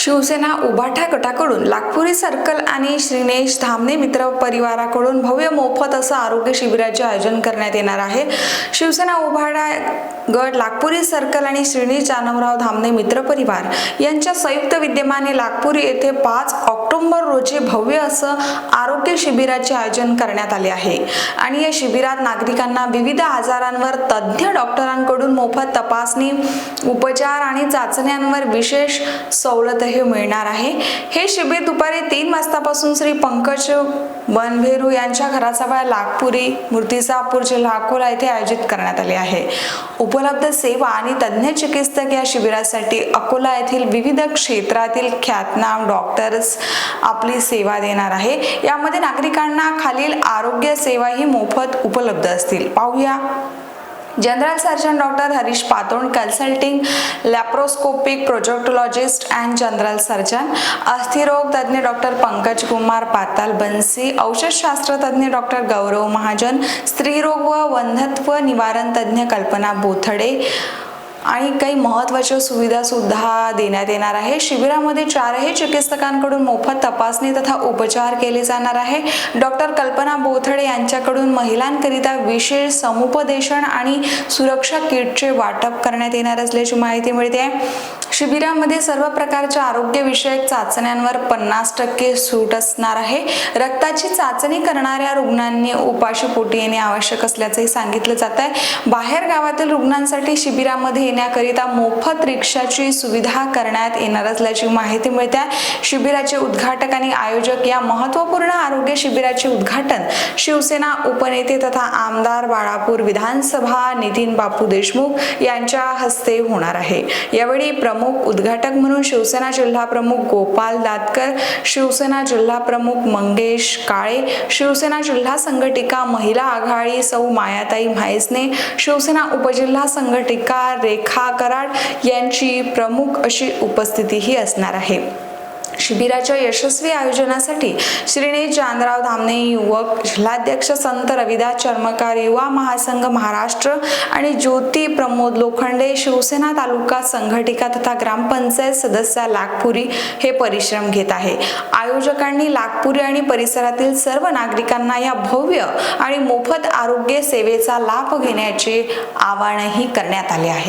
शिवसेना उभाठा गटाकडून नागपुरी सर्कल आणि श्रीनेश धामणे मित्र परिवाराकडून भव्य मोफत असं आरोग्य शिबिराचे आयोजन करण्यात येणार आहे. शिवसेना उभाडा गट नागपुरी सर्कल आणि श्रीनेश जानवराव धामणे मित्र परिवार यांच्या संयुक्त विद्यमाने नागपूर येथे पाच ऑक्टोबर रोजी भव्य असं आरोग्य शिबिराचे आयोजन करण्यात आले आहे. आणि या शिबिरात नागरिकांना विविध आजारांवर तज्ज्ञ डॉक्टरांकडून मोफत तपासणी उपचार आणि चाचण्यांवर विशेष सवलत हे मिळणार आहे. हे शिबिर दुपारी तीन वाजतापासून श्री पंकज बनभेरू यांच्या घराजवळ लागपुरी मूर्तिजापूर जिल्हा अकोला येथे आयोजित करण्यात आले आहे. उपलब्ध सेवा आणि तज्ज्ञ चिकित्सक या शिबिरासाठी अकोला येथील विविध क्षेत्रातील ख्यातनाम डॉक्टर्स आपली सेवा देणार आहे. यामध्ये नागरिकांना खालील आरोग्य सेवाही मोफत उपलब्ध असतील. पाहूया. General surgeon doctor Harish Patond consulting laparoscopic proctologist and general surgeon अस्थिरोग तज्ज्ञ डॉक्टर पंकज कुमार पाताल बन्सी औषधशास्त्र तज्ज्ञ डॉक्टर गौरव महाजन स्त्रीरोग व वंधत्व निवारण तज्ज्ञ कल्पना बोथडे आणि काही महत्त्वाच्या सुविधा सुद्धा देण्यात येणार आहे. शिबिरामध्ये चारही चिकित्सकांकडून मोफत तपासणी तथा उपचार केले जाणार आहे. डॉक्टर कल्पना बोथडे यांच्याकडून महिलांकरिता विशेष समुपदेशन आणि सुरक्षा किटचे वाटप करण्यात येणार असल्याची माहिती मिळते. शिबिरामध्ये सर्व प्रकारच्या आरोग्यविषयक चाचण्यांवर पन्नास टक्के सूट असणार आहे. रक्ताची चाचणी करणाऱ्या रुग्णांनी उपाशीपोटी येणे आवश्यक असल्याचंही सांगितलं जात आहे. बाहेर गावातील रुग्णांसाठी शिबिरामध्ये येण्याकरिता मोफत रिक्षाची सुविधा करण्यात येणार असल्याची माहिती मिळते. आहे. शिबिराचे उद्घाटक आणि आयोजक या महत्त्वपूर्ण आरोग्य शिबिराचे उद्घाटन शिवसेना उपनेते तथा आमदार बाळापूर विधानसभा नितीन बापू देशमुख यांच्या हस्ते होणार आहे. यावेळी प्रमुख उद्घाटक म्हणून शिवसेना जिल्हा प्रमुख गोपाल दातकर शिवसेना जिल्हा प्रमुख मंगेश काळे शिवसेना जिल्हा संघटिका महिला आघाडी सौ मायाताई म्हायसने शिवसेना उपजिल्हा संघटिका रेखा कराड यांची प्रमुख अशी उपस्थितीही असणार आहे. शिबिराच्या यशस्वी आयोजनासाठी श्रीनेश चांदराव धामणे युवक जिल्हाध्यक्ष संत रविदास चर्मकार युवा महासंघ महाराष्ट्र आणि ज्योती प्रमोद लोखंडे शिवसेना तालुका संघटिका तथा ग्रामपंचायत सदस्य लागपुरी हे परिश्रम घेत आहे. आयोजकांनी लागपुरी आणि परिसरातील सर्व नागरिकांना या भव्य आणि मोफत आरोग्य सेवेचा लाभ घेण्याचे आवाहनही करण्यात आले आहे.